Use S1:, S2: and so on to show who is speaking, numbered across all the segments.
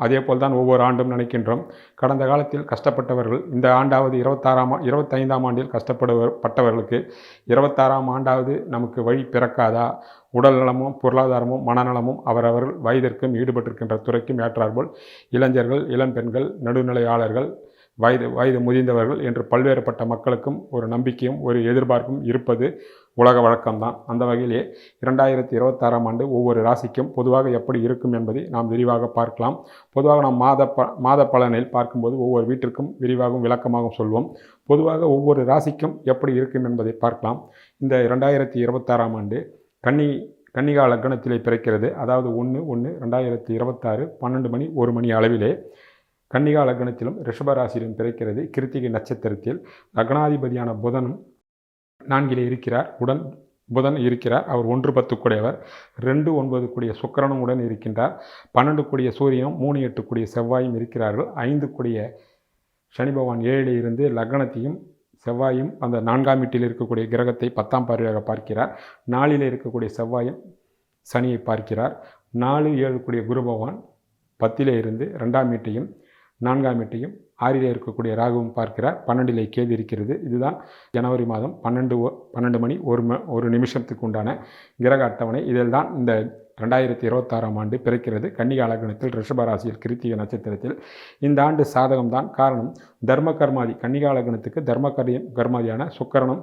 S1: அதே போல் தான் ஒவ்வொரு ஆண்டும் நினைக்கின்றோம். கடந்த காலத்தில் கஷ்டப்பட்டவர்கள் இந்த ஆண்டாவது இருபத்தாறாம் இருபத்தைந்தாம் ஆண்டில் கஷ்டப்படுவர் பட்டவர்களுக்கு இருபத்தாறாம் ஆண்டாவது நமக்கு வழி பிறக்காதா? உடல் நலமும் பொருளாதாரமும் மனநலமும் அவரவர்கள் வயதிற்கும் ஈடுபட்டிருக்கின்ற துறைக்கும் ஏற்றாற்போல் இளைஞர்கள் இளம்பெண்கள் நடுநிலையாளர்கள் வயது வயது முதிர்ந்தவர்கள் என்று பல்வேறுபட்ட மக்களுக்கும் ஒரு நம்பிக்கையும் ஒரு எதிர்பார்ப்பும் இருப்பது உலக வழக்கம்தான். அந்த வகையிலே இரண்டாயிரத்தி இருபத்தாறாம் ஆண்டு ஒவ்வொரு ராசிக்கும் பொதுவாக எப்படி இருக்கும் என்பதை நாம் விரிவாக பார்க்கலாம். பொதுவாக நாம் மாத ப மாத பலனில் பார்க்கும்போது ஒவ்வொரு வீட்டிற்கும் விரிவாகவும் விளக்கமாகவும் சொல்வோம். பொதுவாக ஒவ்வொரு ராசிக்கும் எப்படி இருக்கும் என்பதை பார்க்கலாம். இந்த இரண்டாயிரத்தி இருபத்தாறாம் ஆண்டு கன்னி கன்னிகா லக்னத்திலே பிறக்கிறது. அதாவது ஒன்று ஒன்று ரெண்டாயிரத்தி இருபத்தாறு பன்னெண்டு மணி ஒரு மணி அளவிலே கன்னிகா லக்னத்திலும் ரிஷபராசியிலும் பிறக்கிறது. கிருத்திகை நட்சத்திரத்தில் லக்னாதிபதியான புதனும் நான்கிலே இருக்கிறார் உடன் புதன் இருக்கிறார் அவர் ஒன்று பத்து கூடியவர் ரெண்டு ஒன்பது கூடிய சுக்கிரனும் உடன் இருக்கின்றார் பன்னெண்டு கூடிய சூரியனும் மூணு எட்டு கூடிய செவ்வாயும் இருக்கிறார்கள் ஐந்து கூடிய சனி பகவான் ஏழிலே இருந்து லக்னத்தையும் செவ்வாயும் அந்த நான்காம் வீட்டில் இருக்கக்கூடிய கிரகத்தை பத்தாம் பார்வையாக பார்க்கிறார் நாளிலே இருக்கக்கூடிய செவ்வாயும் சனியை பார்க்கிறார் நாலு ஏழு கூடிய குரு பகவான் பத்திலே இருந்து ரெண்டாம் வீட்டையும் நான்காம் வீட்டையும் ஆறிலே இருக்கக்கூடிய ராகுவும் பார்க்கிறார். பன்னெண்டிலே கேது இருக்கிறது. இதுதான் ஜனவரி மாதம் பன்னெண்டு பன்னெண்டு மணி ஒரு ம ஒரு நிமிஷத்துக்கு உண்டான கிரக அட்டவணை. இதில் தான் இந்த ரெண்டாயிரத்தி இருபத்தாறாம் ஆண்டு பிறக்கிறது. கன்னிகா லக்னத்தில் ரிஷபராசியில் கிருத்திக நட்சத்திரத்தில் இந்த ஆண்டு சாதகம்தான். காரணம் தர்ம கர்மாதி கன்னிகா லக்னத்துக்கு தர்ம கர்மாதியான சுக்கரனும்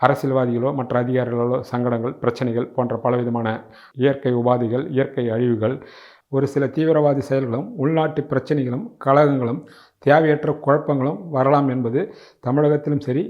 S1: அரசியல்வாதிகளோ மற்ற அதிகாரிகளோ சங்கடங்கள் பிரச்சனைகள் போன்ற பலவிதமான இயற்கை உபாதைகள் இயற்கை அழிவுகள் ஒரு சில தீவிரவாதி செயல்களும் உள்நாட்டு பிரச்சனைகளும் கழகங்களும் தேவையற்ற குழப்பங்களும் வரலாம் என்பது தமிழகத்திலும் சரி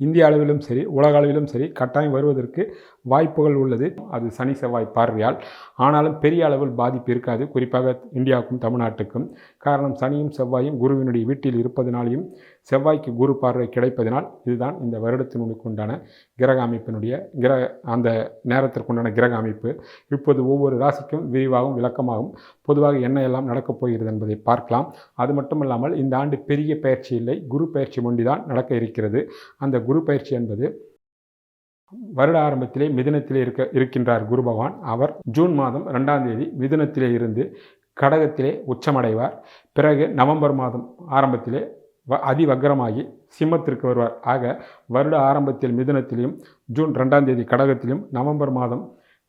S1: இந்திய அளவிலும் சரி உலக அளவிலும் சரி கட்டாயம் வருவதற்கு வாய்ப்புகள் உள்ளது. அது சனி செவ்வாய் பார்வையால். ஆனாலும் பெரிய அளவில் பாதிப்பு இருக்காது. குறிப்பாக இந்தியாவுக்கும் தமிழ்நாட்டுக்கும். காரணம் சனியும் செவ்வாயும் குருவினுடைய வீட்டில் இருப்பதனாலையும் செவ்வாய்க்கு குரு பார்வை கிடைப்பதனால் இதுதான் இந்த வருடத்தினுக்கு உண்டான கிரக அமைப்பினுடைய கிரக அந்த நேரத்திற்குண்டான கிரக அமைப்பு. இப்போது ஒவ்வொரு ராசிக்கும் விரிவாகவும் விளக்கமாகவும் பொதுவாக என்ன எல்லாம் நடக்கப் போகிறது என்பதை பார்க்கலாம். அது மட்டுமல்லாமல் இந்த ஆண்டு பெரிய பயிற்சி இல்லை. குரு பயிற்சி ஒன்றிதான் நடக்க இருக்கிறது. அந்த குரு பயிற்சி என்பது வருட ஆரம்பத்திலே மிதினத்திலே இருக்க இருக்கின்றார் குரு பகவான். அவர் ஜூன் மாதம் ரெண்டாம் தேதி மிதுனத்திலே இருந்து கடகத்திலே உச்சமடைவார். பிறகு நவம்பர் மாதம் ஆரம்பத்திலே வ அதிவக்ரமாகி சிம்மத்திற்கு வருவார். ஆக வருட ஆரம்பத்தில் மிதுனத்திலும் ஜூன் ரெண்டாம் தேதி கடகத்திலும் நவம்பர் மாதம்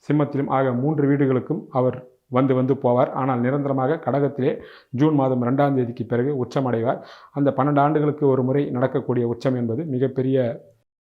S1: சிம்மத்திலும் ஆக மூன்று வீடுகளுக்கும் அவர் வந்து வந்து போவார். ஆனால் நிரந்தரமாக கடகத்திலே ஜூன் மாதம் ரெண்டாம் தேதிக்கு பிறகு உச்சமடைவார். அந்த பன்னெண்டு ஆண்டுகளுக்கு ஒரு முறை நடக்கக்கூடிய உச்சம் என்பது மிகப்பெரிய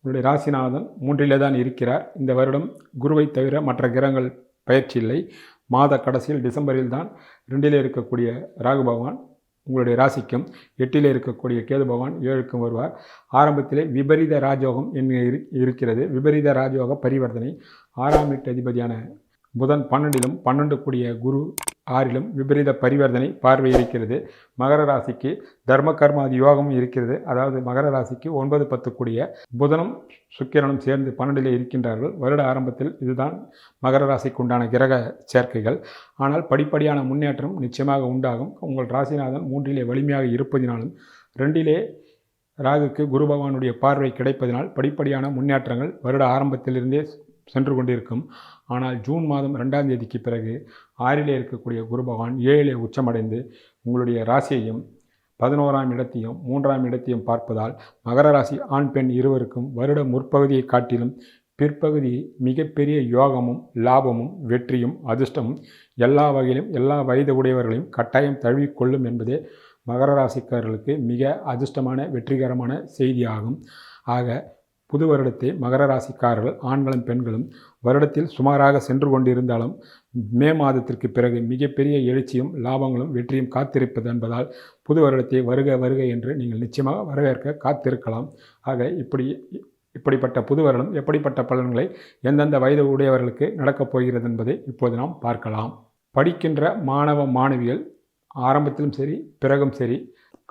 S1: உங்களுடைய ராசிநாதன் மூன்றிலே தான் இருக்கிறார். இந்த வருடம் குருவை தவிர மற்ற கிரகங்கள் பயிற்சி இல்லை. மாத கடைசியில் டிசம்பரில் தான் ரெண்டிலே இருக்கக்கூடிய ராகு பகவான் உங்களுடைய ராசிக்கும் எட்டிலே இருக்கக்கூடிய கேது பகவான் ஏழுக்கும் வருவார். ஆரம்பத்திலே விபரீத ராஜயோகம் என்ன இரு- இருக்கிறது. விபரீத ராஜயோக பரிவர்த்தனை. ஆறாம் வீட்டு அதிபதியான புதன் பன்னெண்டிலும் பன்னெண்டு கூடிய குரு ஆறிலும் விபரீத பரிவர்த்தனை பார்வை இருக்கிறது. மகர ராசிக்கு தர்ம கர்மாதி யோகமும் இருக்கிறது. அதாவது மகர ராசிக்கு ஒன்பது பத்து கூடிய புதனும் சுக்கிரனும் சேர்ந்து பன்னெண்டிலே இருக்கின்றார்கள். வருட ஆரம்பத்தில் இதுதான் மகர ராசிக்கு உண்டான கிரக சேர்க்கைகள். ஆனால் படிப்படியான முன்னேற்றம் நிச்சயமாக உண்டாகும். உங்கள் ராசிநாதன் மூன்றிலே வலிமையாக இருப்பதினாலும் ரெண்டிலே ராகுக்கு குரு பகவானுடைய பார்வை கிடைப்பதினால் படிப்படியான முன்னேற்றங்கள் வருட ஆரம்பத்திலிருந்தே சென்று கொண்டிருக்கும். ஆனால் ஜூன் மாதம் ரெண்டாம் தேதிக்கு பிறகு ஆறிலே இருக்கக்கூடிய குரு பகவான் ஏழிலே உச்சமடைந்து உங்களுடைய ராசியையும் பதினோராம் இடத்தையும் மூன்றாம் இடத்தையும் பார்ப்பதால் மகர ராசி ஆண் பெண் இருவருக்கும் வருட முற்பகுதியை காட்டிலும் பிற்பகுதி மிகப்பெரிய யோகமும் லாபமும் வெற்றியும் அதிர்ஷ்டமும் எல்லா வகையிலும் எல்லா வயது உடையவர்களையும் கட்டாயம் தழுவிக்கொள்ளும் என்பதே மகர ராசிக்காரர்களுக்கு மிக அதிர்ஷ்டமான வெற்றிகரமான செய்தியாகும். ஆக புது வருடத்தை மகர ராசிக்காரர்கள் ஆண்களும் பெண்களும் வருடத்தில் சுமாராக சென்று கொண்டிருந்தாலும் மே மாதத்திற்கு பிறகு மிகப்பெரிய எழுச்சியும் லாபங்களும் வெற்றியும் காத்திருப்பது என்பதால் புது வருடத்தை வருக வருக என்று நீங்கள் நிச்சயமாக வரவேற்க காத்திருக்கலாம். ஆக இப்படி இப்படிப்பட்ட புது வருடம் எப்படிப்பட்ட பலன்களை எந்தெந்த வயது உடையவர்களுக்கு நடக்கப் போகிறது என்பதை இப்போது நாம் பார்க்கலாம். படிக்கின்ற மாணவ மாணவிகள் ஆரம்பத்திலும் சரி பிறகும் சரி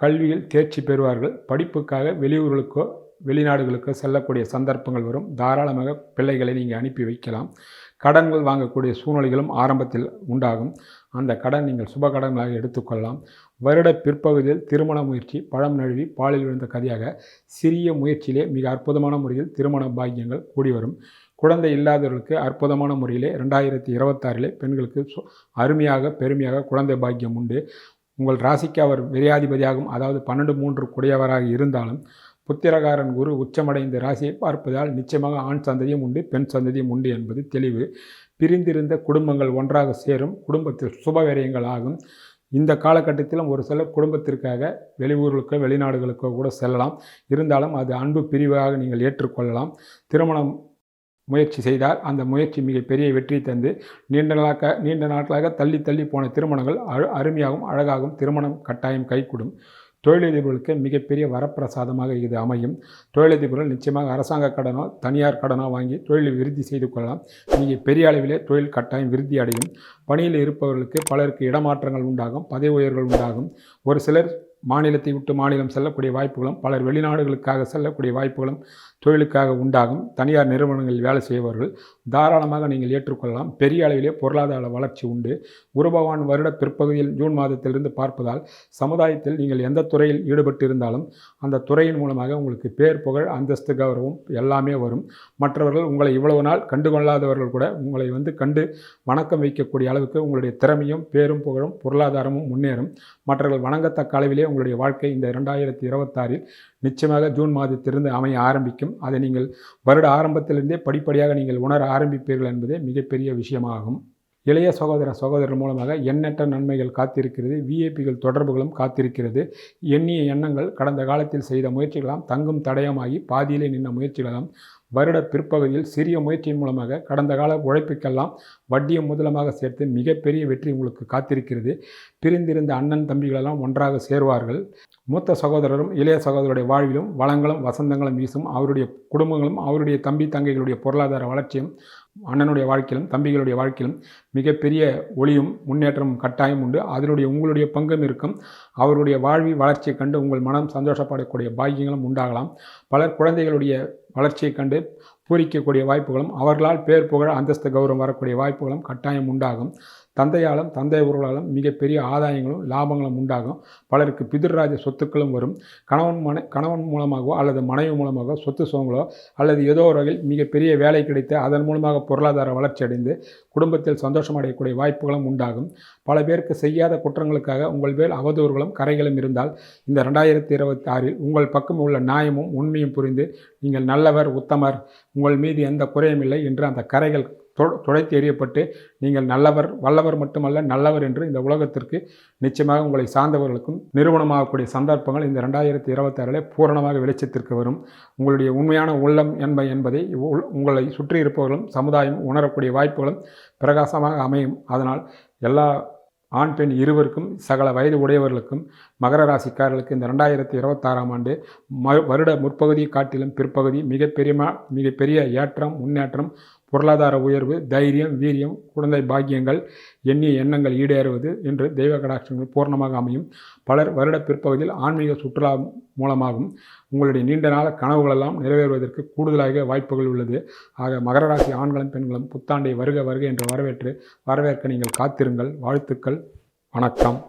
S1: கல்வியில் தேர்ச்சி பெறுவார்கள். படிப்புக்காக வெளியூர்களுக்கோ வெளிநாடுகளுக்கு செல்லக்கூடிய சந்தர்ப்பங்கள் வரும். தாராளமாக பிள்ளைகளை நீங்கள் அனுப்பி வைக்கலாம். கடன்கள் வாங்கக்கூடிய சூழ்நிலைகளும் ஆரம்பத்தில் உண்டாகும். அந்த கடன் நீங்கள் சுப கடன்களாக எடுத்துக்கொள்ளலாம். வருட பிற்பகுதியில் திருமண முயற்சி பழம் நழுவி பாலில் விழுந்த கதையாக சிறிய முயற்சியிலே மிக அற்புதமான முறையில் திருமண பாக்கியங்கள் கூடி வரும். குழந்தை இல்லாதவர்களுக்கு அற்புதமான முறையிலே ரெண்டாயிரத்தி இருபத்தாறிலே பெண்களுக்கு சு- அருமையாக பெருமையாக குழந்தை பாக்கியம் உண்டு. உங்கள் ராசிக்கு அவர் விரையாதிபதியாகும். அதாவது பன்னெண்டு மூன்று குடையவராக இருந்தாலும் புத்திரகாரன் குரு உச்சமடைந்த ராசியை பார்ப்பதால் நிச்சயமாக ஆண் சந்ததியும் உண்டு பெண் சந்ததியும் உண்டு என்பது தெளிவு. பிரிந்திருந்த குடும்பங்கள் ஒன்றாக சேரும் குடும்பத்தில் சுபவிரயங்கள் ஆகும். இந்த காலகட்டத்திலும் ஒரு சிலர் குடும்பத்திற்காக வெளியூர்களுக்கோ வெளிநாடுகளுக்கோ கூட செல்லலாம். இருந்தாலும் அது அன்பு பிரிவாக நீங்கள் ஏற்றுக்கொள்ளலாம். திருமணம் முயற்சி செய்தால் அந்த முயற்சி மிகப்பெரிய வெற்றி தந்து நீண்ட நாளாக நீண்ட நாட்களாக தள்ளி தள்ளி போன திருமணங்கள் அருமையாகவும் அழகாகவும் திருமணம் கட்டாயம் கைகூடும். தொழிலதிபர்களுக்கு மிகப்பெரிய வரப்பிரசாதமாக இது அமையும். தொழிலதிபர்கள் நிச்சயமாக அரசாங்க கடனோ தனியார் கடனோ வாங்கி தொழிலை விருத்தி செய்து கொள்ளலாம். நீங்கள் பெரிய அளவிலே தொழில் கட்டாயம் விருத்தி அடையும். பணியில் இருப்பவர்களுக்கு பலருக்கு இடமாற்றங்கள் உண்டாகும் பதவி உயர்வுகள் உண்டாகும். ஒரு சிலர் மாநிலத்தை விட்டு மாநிலம் செல்லக்கூடிய வாய்ப்புகளும் பலர் வெளிநாடுகளுக்காக செல்லக்கூடிய வாய்ப்புகளும் தொழிலுக்காக உண்டாகும். தனியார் நிறுவனங்களில் வேலை செய்பவர்கள் தாராளமாக நீங்கள் ஏற்றுக்கொள்ளலாம். பெரிய அளவிலே பொருளாதார வளர்ச்சி உண்டு. குருபவான் வருட பிற்பகுதியில் ஜூன் மாதத்திலிருந்து பார்ப்பதால் சமுதாயத்தில் நீங்கள் எந்த துறையில் ஈடுபட்டு இருந்தாலும் அந்த துறையின் மூலமாக உங்களுக்கு பேர் புகழ் அந்தஸ்து கௌரவம் எல்லாமே வரும். மற்றவர்கள் உங்களை இவ்வளவு நாள் கண்டுகொள்ளாதவர்கள் கூட உங்களை வந்து கண்டு வணக்கம் வைக்கக்கூடிய அளவுக்கு உங்களுடைய திறமையும் பேரும் புகழும் பொருளாதாரமும் முன்னேறும். மற்றவர்கள் வணங்கத்தக்க அளவிலே உங்களுடைய வாழ்க்கை இந்த இரண்டாயிரத்தி இருபத்தாறில் நிச்சயமாக ஜூன் மாதத்திலிருந்து அமைய ஆரம்பிக்கும். அதை நீங்கள் வருட ஆரம்பத்திலிருந்தே படிப்படியாக நீங்கள் உணர ஆரம்பிப்பீர்கள் என்பதே மிகப்பெரிய விஷயமாகும். இளைய சகோதர சகோதரர் மூலமாக எண்ணற்ற நன்மைகள் காத்திருக்கிறது விஐபிகள் தொடர்புகளும் காத்திருக்கிறது. எண்ணிய எண்ணங்கள் கடந்த காலத்தில் செய்த முயற்சிகளாம் தங்கும் தடயமாகி பாதியிலே நின்ற முயற்சிகளாம் வருட பிற்பகுதியில் சிறிய முயற்சியின் மூலமாக கடந்த கால உழைப்புக்கெல்லாம் வட்டியை முதலமாக சேர்த்து மிகப்பெரிய வெற்றி உங்களுக்கு காத்திருக்கிறது. பிரிந்திருந்த அண்ணன் தம்பிகளெல்லாம் ஒன்றாக சேருவார்கள். மூத்த சகோதரரும் இளைய சகோதரருடைய வாழ்விலும் வளங்களும் வசந்தங்களும் வீசும் அவருடைய குடும்பங்களும் அவருடைய தம்பி தங்கைகளுடைய பொருளாதார வளர்ச்சியும் அண்ணனுடைய வாழ்க்கையிலும் தம்பிகளுடைய வாழ்க்கையிலும் மிகப்பெரிய ஒளியும் முன்னேற்றமும் கட்டாயம் உண்டு. அதனுடைய உங்களுடைய பங்கும் இருக்கும். அவருடைய வாழ்வி வளர்ச்சியை கண்டு உங்கள் மனம் சந்தோஷப்படக்கூடிய பாக்கியங்களும் உண்டாகலாம். பலர் குழந்தைகளுடைய வளர்ச்சியைக் கண்டு பூரிக்கக்கூடிய வாய்ப்புகளும் அவர்களால் பேர் புகழ் அந்தஸ்து கௌரவம் வரக்கூடிய வாய்ப்புகளும் கட்டாயம் உண்டாகும். தந்தையாலும் தந்தை உறவுகளாலும் மிகப்பெரிய ஆதாயங்களும் லாபங்களும் உண்டாகும். பலருக்கு பிதிர்ராஜ சொத்துக்களும் வரும். கணவன் மனை கணவன் மூலமாகவோ அல்லது மனைவி மூலமாகவோ சொத்து சுகங்களோ அல்லது ஏதோ ஒரு வகையில் மிகப்பெரிய வேலை கிடைத்து அதன் மூலமாக பொருளாதார வளர்ச்சி அடைந்து குடும்பத்தில் சந்தோஷம் அடையக்கூடிய வாய்ப்புகளும் உண்டாகும். பல பேருக்கு செய்யாத குற்றங்களுக்காக உங்கள் மேல் அவதூறுகளும் கரைகளும் இருந்தால் இந்த ரெண்டாயிரத்தி இருபத்தி ஆறில் உங்கள் பக்கம் உள்ள நியாயமும் உண்மையும் புரிந்து நீங்கள் நல்லவர் உத்தமர் உங்கள் மீது எந்த குறையும் இல்லை என்று அந்த கரைகள் துடைத்து எறியப்பட்டு நீங்கள் நல்லவர் வல்லவர் மட்டுமல்ல நல்லவர் என்று இந்த உலகத்திற்கு நிச்சயமாக உங்களை சார்ந்தவர்களுக்கும் நிறுவனமாகக்கூடிய சந்தர்ப்பங்கள் இந்த ரெண்டாயிரத்தி இருபத்தாறிலே பூரணமாக வெளிச்சத்திற்கு வரும். உங்களுடைய உண்மையான உள்ளம் என்ப என்பதை உ- உங்களை சுற்றி இருப்பவர்களும் சமுதாயம் உணரக்கூடிய வாய்ப்புகளும் பிரகாசமாக அமையும். அதனால் எல்லா ஆண் பெண் இருவருக்கும் சகல வயது உடையவர்களுக்கும் மகர ராசிக்காரர்களுக்கு இந்த ரெண்டாயிரத்தி இருபத்தாறாம் ஆண்டு ம வருட முற்பகுதி காட்டிலும் பிற்பகுதி மிகப்பெரிய மிகப்பெரிய ஏற்றம் முன்னேற்றம் பொருளாதார உயர்வு தைரியம் வீரியம் குழந்தை பாக்கியங்கள் எண்ணிய எண்ணங்கள் ஈடேறுவது என்று தெய்வ கடாட்சங்கள் பூர்ணமாக அமையும். பலர் வருட பிற்பகுதியில் ஆன்மீக சுற்றுலா மூலமாகவும் உங்களுடைய நீண்ட நாள கனவுகளெல்லாம் நிறைவேறுவதற்கு கூடுதலாக வாய்ப்புகள் உள்ளது. ஆக மகர ராசி ஆண்களும் பெண்களும் புத்தாண்டை வருக வருக என்று வரவேற்று வரவேற்க நீங்கள் காத்திருங்கள். வாழ்த்துக்கள். வணக்கம்.